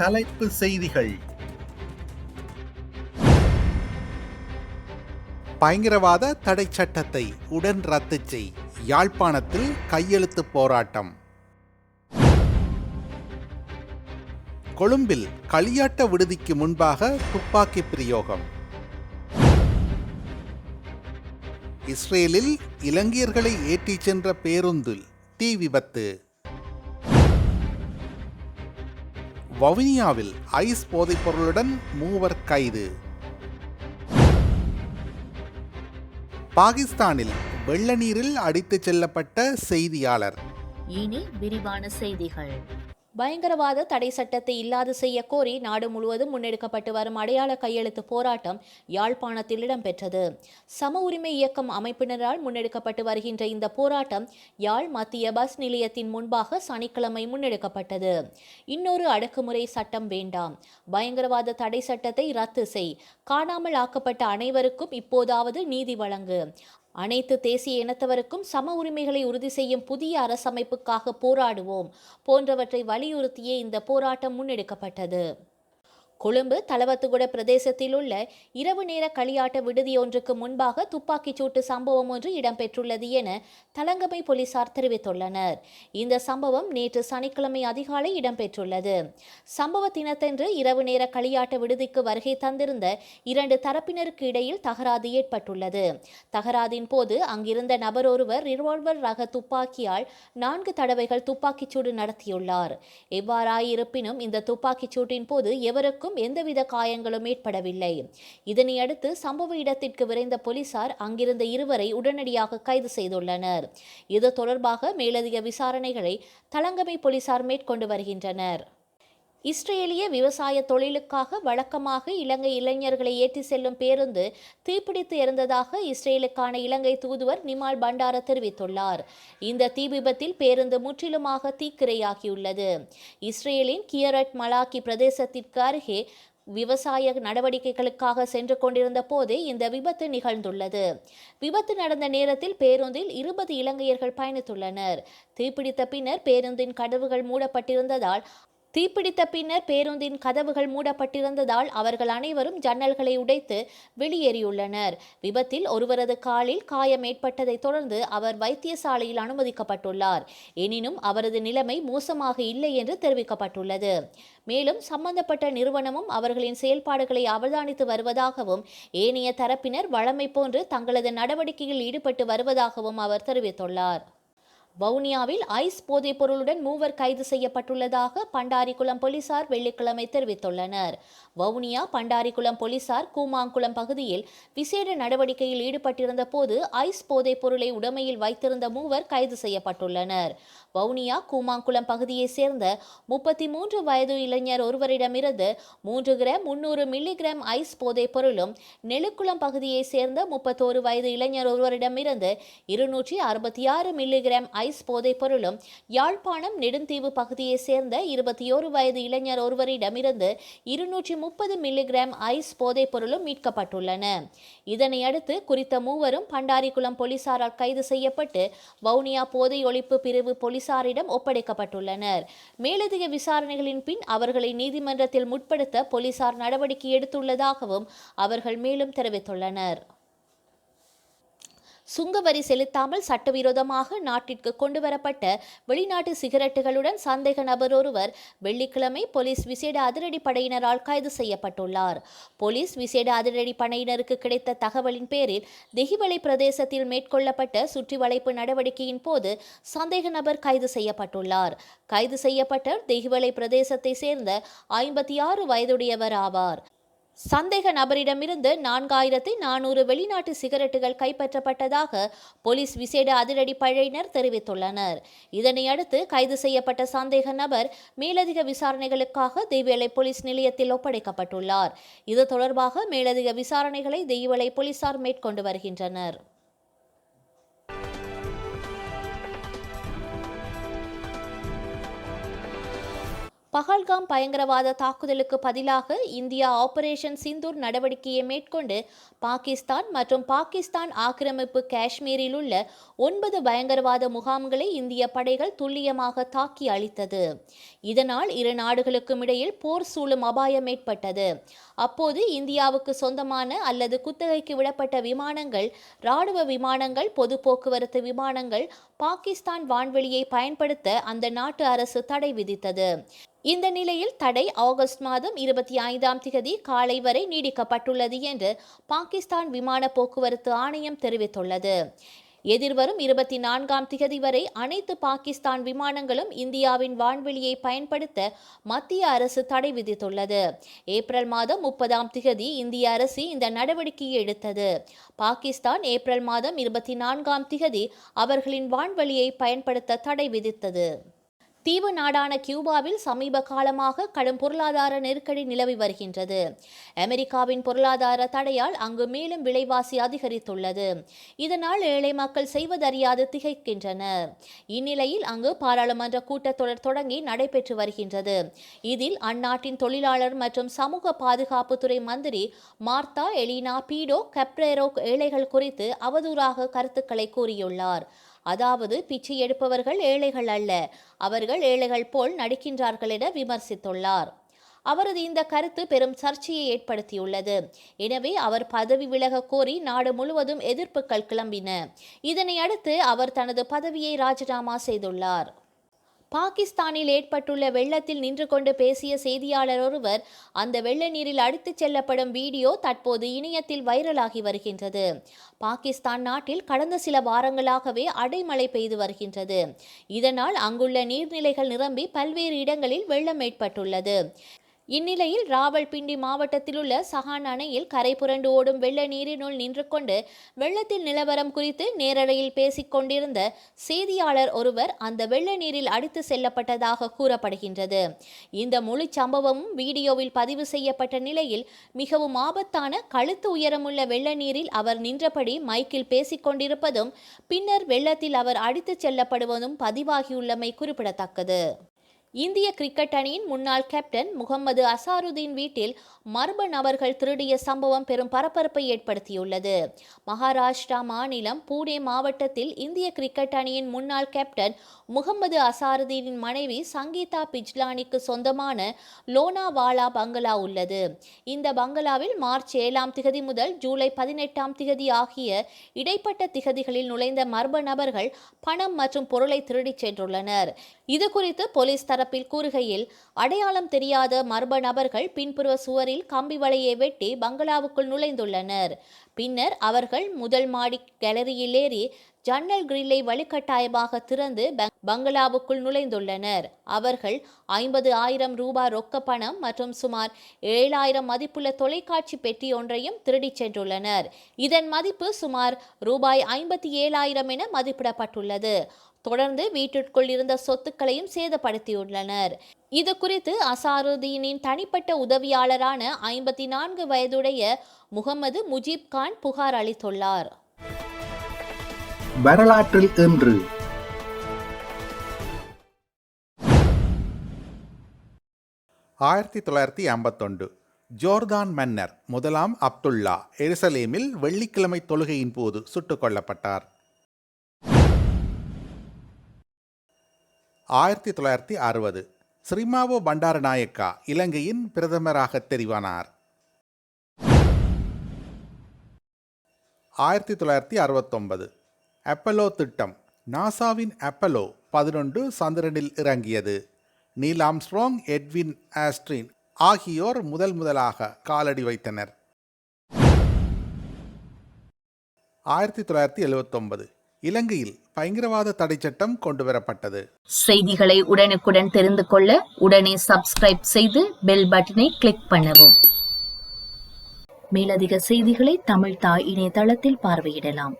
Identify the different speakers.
Speaker 1: தலைப்பு செய்திகள். பயங்கரவாத தடை சட்டத்தை உடன் ரத்து செய். யாழ்ப்பாணத்தில் கையெழுத்து போராட்டம். கொழும்பில் களியாட்ட விடுதிக்கு முன்பாக துப்பாக்கி பிரயோகம். இஸ்ரேலில் இலங்கையர்களை ஏற்றிச் சென்ற பேருந்தில் தீ விபத்து. வவுனியாவில் ஐஸ் போதைப்பொருளுடன் மூவர் கைது. பாகிஸ்தானில் வெள்ள நீரில் அடித்துச் செல்லப்பட்ட செய்தியாளர்.
Speaker 2: இனி விரிவான செய்திகள்.
Speaker 3: பயங்கரவாத தடை சட்டத்தை இல்லாது செய்ய கோரி நாடு முழுவதும் முன்னெடுக்கப்பட்டு வரும் அடையாள கையெழுத்து போராட்டம் யாழ்ப்பாணத்தில் இடம்பெற்றது. சம உரிமை இயக்கம் அமைப்பினரால் முன்னெடுக்கப்பட்டு வருகின்ற இந்த போராட்டம் யாழ் மத்திய பஸ் நிலையத்தின் முன்பாக சனிக்கிழமை முன்னெடுக்கப்பட்டது. இன்னொரு அடக்குமுறை சட்டம் வேண்டாம். பயங்கரவாத தடை சட்டத்தை ரத்து செய். காணாமல் ஆக்கப்பட்ட அனைவருக்கும் இப்போதாவது நீதி வழங்கு. அனைத்து தேசிய இனத்தவருக்கும் சம உரிமைகளை உறுதி செய்யும் புதிய அரசமைப்புக்காக போராடுவோம். போன்றவற்றை வலியுறுத்தியே இந்த போராட்டம் முன்னெடுக்கப்பட்டது. கொழும்பு தலவத்துகுட பிரதேசத்தில் உள்ள இரவு நேர களியாட்ட விடுதி ஒன்றுக்கு முன்பாக துப்பாக்கிச் சூட்டு சம்பவம் ஒன்று இடம்பெற்றுள்ளது என தலங்கமை போலீசார் தெரிவித்துள்ளனர். இந்த சம்பவம் நேற்று சனிக்கிழமை அதிகாலை இடம்பெற்றுள்ளது. சம்பவ தினத்தன்று இரவு நேர களியாட்ட விடுதிக்கு வருகை தந்திருந்த இரண்டு தரப்பினருக்கு இடையில் தகராறு ஏற்பட்டுள்ளது. தகராதின் போது அங்கிருந்த நபர் ஒருவர் ரிவால்வர் ரக துப்பாக்கியால் நான்கு தடவைகள் துப்பாக்கிச் சூடு நடத்தியுள்ளார். எவ்வாறாயிருப்பினும் இந்த துப்பாக்கிச் சூட்டின் போது எவருக்கும் எந்தவித காயங்களும் ஏற்படவில்லை. இதனையடுத்து சம்பவ இடத்திற்கு விரைந்த போலீசார் அங்கிருந்த இருவரை உடனடியாக கைது செய்துள்ளனர். இது தொடர்பாக மேலதிக விசாரணைகளை தலங்கமை போலீசார் மேற்கொண்டு வருகின்றனர். இஸ்ரேலிய விவசாய தொழிலுக்காக வழக்கமாக இலங்கை இளைஞர்களை ஏற்றி செல்லும் பேருந்து தீப்பிடித்து இறந்ததாக இஸ்ரேலுக்கான இலங்கை தூதுவர் நிமால் பண்டார தெரிவித்துள்ளார். இந்த தீ விபத்தில் பேருந்து முற்றிலுமாக தீக்கிரையாகியுள்ளது. இஸ்ரேலின் கியரட் மலாக்கி பிரதேசத்திற்கு அருகே விவசாய நடவடிக்கைகளுக்காக சென்று கொண்டிருந்த போதே இந்த விபத்து நிகழ்ந்துள்ளது. விபத்து நடந்த நேரத்தில் பேருந்தில் இருபது இலங்கையர்கள் பயணித்துள்ளனர். தீப்பிடித்த பின்னர் பேருந்தின் கதவுகள் மூடப்பட்டிருந்ததால் தீப்பிடித்த பின்னர் பேருந்தின் கதவுகள் மூடப்பட்டிருந்ததால் அவர்கள் அனைவரும் ஜன்னல்களை உடைத்து வெளியேறியுள்ளனர். விபத்தில் ஒருவரது காலில் காயம் ஏற்பட்டதைத் தொடர்ந்து அவர் வைத்தியசாலையில் அனுமதிக்கப்பட்டுள்ளார். எனினும் அவரது நிலைமை மோசமாக இல்லை என்று தெரிவிக்கப்பட்டுள்ளது. மேலும் சம்பந்தப்பட்ட நிறுவனமும் அவர்களின் செயல்பாடுகளை அவதானித்து வருவதாகவும் ஏனைய தரப்பினர் வழமை போன்று தங்களது நடவடிக்கையில் ஈடுபட்டு வருவதாகவும் அவர் தெரிவித்துள்ளார். வவுனியாவில் ஐஸ் போதைப் பொருளுடன் மூவர் கைது செய்யப்பட்டுள்ளதாக பண்டாரிக்குளம் போலீசார் வெள்ளிக்கிழமை தெரிவித்துள்ளனர். வவுனியா பண்டாரிக்குளம் போலீசார் கூமாங்குளம் பகுதியில் விசேட நடவடிக்கையில் ஈடுபட்டிருந்த போது ஐஸ் போதைப் பொருளை உடமையில் வைத்திருந்த மூவர் கைது செய்யப்பட்டுள்ளனர். வவுனியா கூமாங்குளம் பகுதியைச் சேர்ந்த முப்பத்தி மூன்று வயது இளைஞர் ஒருவரிடமிருந்து மூன்று கிராம் முன்னூறு மில்லிகிராம் ஐஸ் போதைப் பொருளும் நெலுக்குளம் பகுதியைச் சேர்ந்த முப்பத்தோரு வயது இளைஞர் ஒருவரிடமிருந்து இருநூற்றி அறுபத்தி ஆறு மில்லிகிராம் ஐஸ் போதைப் பொருளும் யாழ்ப்பாணம் நெடுந்தீவு பகுதியைச் சேர்ந்த இருபத்தியோரு வயது இளைஞர் ஒருவரிடமிருந்து இருநூற்றி முப்பது மில்லிகிராம் ஐஸ் போதைப் பொருளும் மீட்கப்பட்டுள்ளன. இதனையடுத்து குறித்த மூவரும் பண்டாரிக்குளம் போலீசாரால் கைது செய்யப்பட்டு வவுனியா போதை ஒழிப்பு பிரிவு போலீசாரிடம் ஒப்படைக்கப்பட்டுள்ளனர். மேலதிக விசாரணைகளின் பின் அவர்களை நீதிமன்றத்தில் முற்படுத்த போலீசார் நடவடிக்கை எடுத்துள்ளதாகவும் அவர்கள் மேலும் தெரிவித்துள்ளனர். சுங்கவரி செலுத்தாமல் சட்டவிரோதமாக நாட்டிற்கு கொண்டுவரப்பட்ட வெளிநாட்டு சிகரெட்டுகளுடன் சந்தேக நபர் ஒருவர் வெள்ளிக்கிழமை போலீஸ் விசேட அதிரடி படையினரால் கைது செய்யப்பட்டுள்ளார். போலீஸ் விசேட அதிரடி படையினருக்கு கிடைத்த தகவலின் பேரில் தெஹிவளை பிரதேசத்தில் மேற்கொள்ளப்பட்ட சுற்றிவளைப்பு நடவடிக்கையின் போது சந்தேக நபர் கைது செய்யப்பட்டுள்ளார். கைது செய்யப்பட்ட தெஹிவளை பிரதேசத்தை சேர்ந்த ஐம்பத்தி ஆறு வயதுடையவர் ஆவார். சந்தேக நபரிடமிருந்து நான்காயிரத்தி நானூறு வெளிநாட்டு சிகரெட்டுகள் கைப்பற்றப்பட்டதாக போலீஸ் விசேட அதிரடி படையினர் தெரிவித்துள்ளனர். இதனையடுத்து கைது செய்யப்பட்ட சந்தேக நபர் மேலதிக விசாரணைகளுக்காக தெய்வலை போலீஸ் நிலையத்தில் ஒப்படைக்கப்பட்டுள்ளார். இது தொடர்பாக மேலதிக விசாரணைகளை தெய்வலை போலீசார் மேற்கொண்டு வருகின்றனர். பஹல்காம் பயங்கரவாத தாக்குதலுக்கு பதிலாக இந்தியா ஆபரேஷன் சிந்தூர் நடவடிக்கையை மேற்கொண்டு பாகிஸ்தான் மற்றும் பாகிஸ்தான் ஆக்கிரமிப்பு காஷ்மீரில் உள்ள ஒன்பது பயங்கரவாத முகாம்களை இந்திய படைகள் துல்லியமாக தாக்கி அளித்தது இதனால் இரு நாடுகளுக்கும் இடையில் போர் சூழும் அபாயம் ஏற்பட்டது. அப்போது இந்தியாவுக்கு சொந்தமான அல்லது குத்தகைக்கு விடப்பட்ட விமானங்கள் இராணுவ விமானங்கள் பொது போக்குவரத்து விமானங்கள் பாகிஸ்தான் வான்வெளியை பயன்படுத்த அந்த நாட்டு அரசு தடை விதித்தது. இந்த நிலையில் தடை ஆகஸ்ட் மாதம் இருபத்தி ஐந்தாம் திகதி காலை வரை நீடிக்கப்பட்டுள்ளது என்று பாகிஸ்தான் விமான போக்குவரத்து ஆணையம் தெரிவித்துள்ளது. எதிர்வரும் இருபத்தி நான்காம் திகதி வரை அனைத்து பாகிஸ்தான் விமானங்களும் இந்தியாவின் வான்வெளியை பயன்படுத்த மத்திய அரசு தடை விதித்துள்ளது. ஏப்ரல் மாதம் முப்பதாம் திகதி இந்திய அரசு இந்த நடவடிக்கையை எடுத்தது. பாகிஸ்தான் ஏப்ரல் மாதம் இருபத்தி நான்காம் திகதி அவர்களின் வான்வெளியை பயன்படுத்த தடை விதித்தது. தீவு நாடான கியூபாவில் சமீப காலமாக கடும் பொருளாதார நெருக்கடி நிலவி வருகின்றது. அமெரிக்காவின் பொருளாதார தடையால் அங்கு மேலும் விலைவாசி அதிகரித்துள்ளது. இதனால் ஏழை மக்கள் செய்வதறியாது திகைக்கின்றனர் இந்நிலையில் அங்கு பாராளுமன்ற கூட்டத்தொடர் தொடங்கி நடைபெற்று வருகின்றது. இதில் அந்நாட்டின் தொழிலாளர் மற்றும் சமூக பாதுகாப்புத்துறை மந்திரி மார்த்தா எலினா பீடோ கப்ரேரோ ஏழைகள் குறித்து அவதூறாக கருத்துக்களை கூறியுள்ளார். அதாவது பிச்சை எடுப்பவர்கள் ஏழைகள் அல்ல அவர்கள் ஏழைகள் போல் நடிக்கின்றார்கள் என விமர்சித்துள்ளார். அவரது இந்த கருத்து பெரும் சர்ச்சையை ஏற்படுத்தியுள்ளது. எனவே அவர் பதவி விலக கோரி நாடு முழுவதும் எதிர்ப்புகள் கிளம்பின. இதனை அடுத்து அவர் தனது பதவியை ராஜினாமா செய்துள்ளார். பாகிஸ்தானில் ஏற்பட்டுள்ள வெள்ளத்தில் நின்று கொண்டு பேசிய செய்தியாளர் ஒருவர் அந்த வெள்ள நீரில் அடித்துச் செல்லப்படும் வீடியோ தற்போது இணையத்தில் வைரலாகி வருகின்றது. பாகிஸ்தான் நாட்டில் கடந்த சில வாரங்களாகவே அடைமழை பெய்து வருகின்றது. இதனால் அங்குள்ள நீர்நிலைகள் நிரம்பி பல்வேறு இடங்களில் வெள்ளம் ஏற்பட்டுள்ளது. இந்நிலையில் ராவல்பிண்டி மாவட்டத்தில் உள்ள சஹான் அணையில் கரை புரண்டு ஓடும் வெள்ள நீரினுள் நின்று கொண்டு வெள்ளத்தின் நிலவரம் குறித்து நேரலையில் பேசிக் கொண்டிருந்த செய்தியாளர் ஒருவர் அந்த வெள்ள நீரில் அடித்து செல்லப்பட்டதாக கூறப்படுகின்றது. இந்த முழு சம்பவமும் வீடியோவில் பதிவு செய்யப்பட்ட நிலையில் மிகவும் ஆபத்தான கழுத்து உயரமுள்ள வெள்ள நீரில் அவர் நின்றபடி மைக்கில் பேசிக் கொண்டிருப்பதும் பின்னர் வெள்ளத்தில் அவர் அடித்துச் செல்லப்படுவதும் பதிவாகியுள்ளமை குறிப்பிடத்தக்கது. இந்திய கிரிக்கெட் அணியின் முன்னாள் கேப்டன் முகமது அசாருதீன் வீட்டில் மர்ம நபர்கள் திருடிய சம்பவம் பெரும் பரபரப்பை ஏற்படுத்தியுள்ளது. மகாராஷ்டிரா மாநிலம் பூனே மாவட்டத்தில் இந்திய கிரிக்கெட் அணியின் முன்னாள் கேப்டன் முகமது அசாருதீனின் மனைவி சங்கீதா பிஜ்லானிக்கு சொந்தமான லோனாவாலா பங்களா உள்ளது. இந்த பங்களாவில் மார்ச் ஏழாம் திகதி முதல் ஜூலை பதினெட்டாம் திகதி ஆகிய இடைப்பட்ட திகதிகளில் நுழைந்த மர்ம நபர்கள் பணம் மற்றும் பொருளை திருடிச் சென்றுள்ளனர். இது குறித்து போலீஸ் தரப்பில் கூறுகையில் அடையாளம் தெரியாத மர்ம நபர்கள் பின்புற சுவரில் கம்பி வலையை வெட்டி பங்களாவுக்குள் நுழைந்துள்ளனர். பின்னர் அவர்கள் முதல் மாடி கேலரியில் ஏறி ஜன்னல் கிரில்லை வலுக்கட்டாயமாக திறந்து பங்களாவுக்குள் நுழைந்துள்ளனர். அவர்கள் ஐம்பது ஆயிரம் ரூபாய் ரொக்க பணம் மற்றும் சுமார் ஏழாயிரம் மதிப்புள்ள தொலைக்காட்சி பெட்டி ஒன்றையும் திருடிச் சென்றுள்ளனர். இதன் மதிப்பு சுமார் ரூபாய் ஐம்பத்தி ஏழாயிரம் என மதிப்பிடப்பட்டுள்ளது. தொடர்ந்து வீட்டிற்குள் இருந்த சொத்துக்களையும் சேதப்படுத்தியுள்ளனர். இது குறித்து அசாருதீனின் தனிப்பட்ட உதவியாளரான ஐம்பத்தி நான்கு வயதுடைய முகமது முஜீப் கான் புகார் அளித்துள்ளார்.
Speaker 1: வரலாற்றில் இன்று. ஆயிரத்தி தொள்ளாயிரத்தி ஐம்பத்தொண்டு ஜோர்தான் மன்னர் முதலாம் அப்துல்லா எருசலேமில் வெள்ளிக்கிழமை தொழுகையின் போது சுட்டுக் கொல்லப்பட்டார். ஆயிரத்தி தொள்ளாயிரத்தி அறுபது. ஸ்ரீமாவோ பண்டாரநாயக்கா இலங்கையின் பிரதமராக தெரிவானார். ஆயிரத்தி தொள்ளாயிரத்தி அறுபத்தொன்பது. அப்பலோ திட்டம். நாசாவின் அப்பலோ பதினொன்று சந்திரனில் இறங்கியது. நீல் ஆம்ஸ்ட்ராங் எட்வின் ஆஸ்ட்ரின் ஆகியோர் முதல் முதலாக காலடி வைத்தனர். ஆயிரத்தி தொள்ளாயிரத்தி எழுவத்தொன்பது இலங்கையில் பயங்கரவாத தடை சட்டம் கொண்டுவரப்பட்டது.
Speaker 2: செய்திகளை உடனுக்குடன் தெரிந்து கொள்ள உடனே சப்ஸ்கிரைப் செய்து பெல் பட்டனை கிளிக் பண்ணவும். மேலதிக செய்திகளை தமிழ் தாய் இணையதளத்தில் பார்வையிடலாம்.